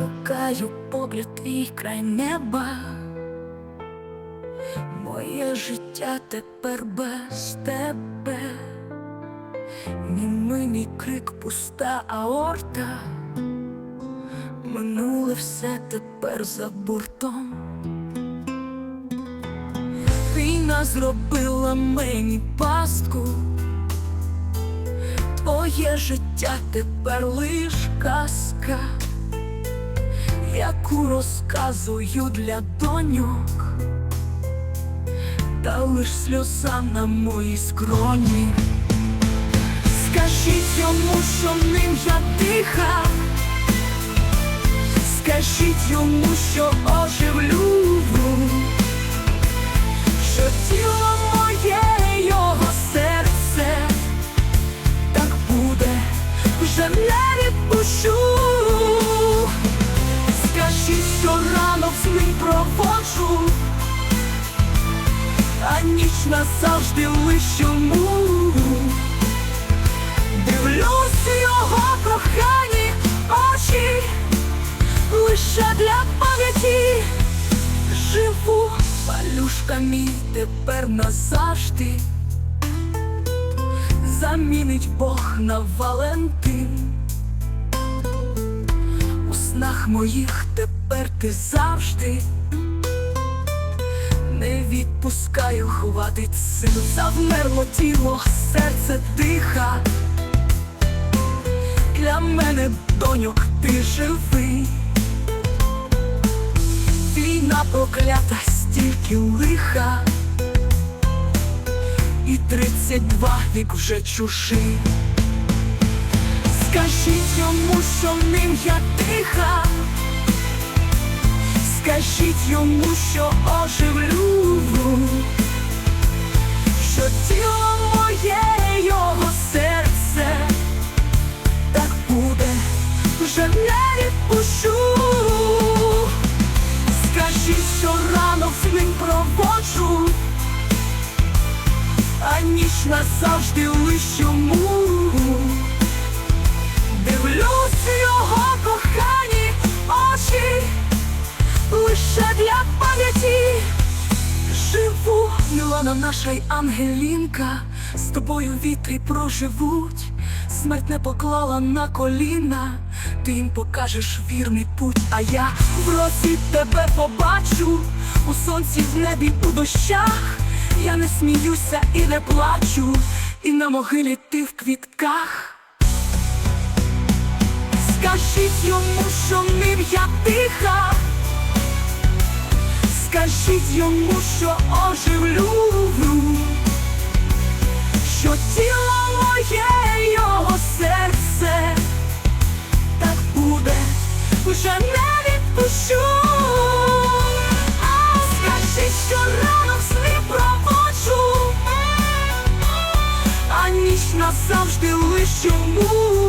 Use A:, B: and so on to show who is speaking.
A: Шукаю погляд твій край неба. Моє життя тепер без тебе. Німий мій крик пуста аорта. Минуле все тепер за бортом. Війна зробила мені пастку. Твоє життя тепер лиш казка яку розказую для доньок, та лиш сльоза на моїй скроні. Скажіть йому, що ним я тиха, скажіть йому, що оживлю, а назавжди лиш йому. Дивлюсь його кохані очі, лише для пам'яті живу, палюшка мій тепер назавжди. Замінить Бог на Валентин у снах моїх тепер ти завжди не відпускаю, хватить сил, завмерло тіло, серце диха. Для мене, доньок, ти живий. Війна проклята, стільки лиха. І тридцять два вік вже чужий. Скажіть йому, що ним я тиха. Скажіть йому, що оживлю, що тіло моє його серце так буде, вже не відпущу. Скажіть, що ранок з ним проводжу, а ніч назавжди лиш йому. Мілана наша й Ангелінка, з тобою вітрі проживуть, смерть не поклала на коліна, ти їм покажеш вірний путь, а я в росі тебе побачу, у сонці, в небі, у дощах, я не сміюся і не плачу, і на могилі ти в квітках. Скажіть йому, що ним я тиха. Скажіть йому, що оживлю, що тіло моє його серце так буде, вже не відпущу. А скажіть, що ранок з ним проводжу, а ніч назавжди лиш йому.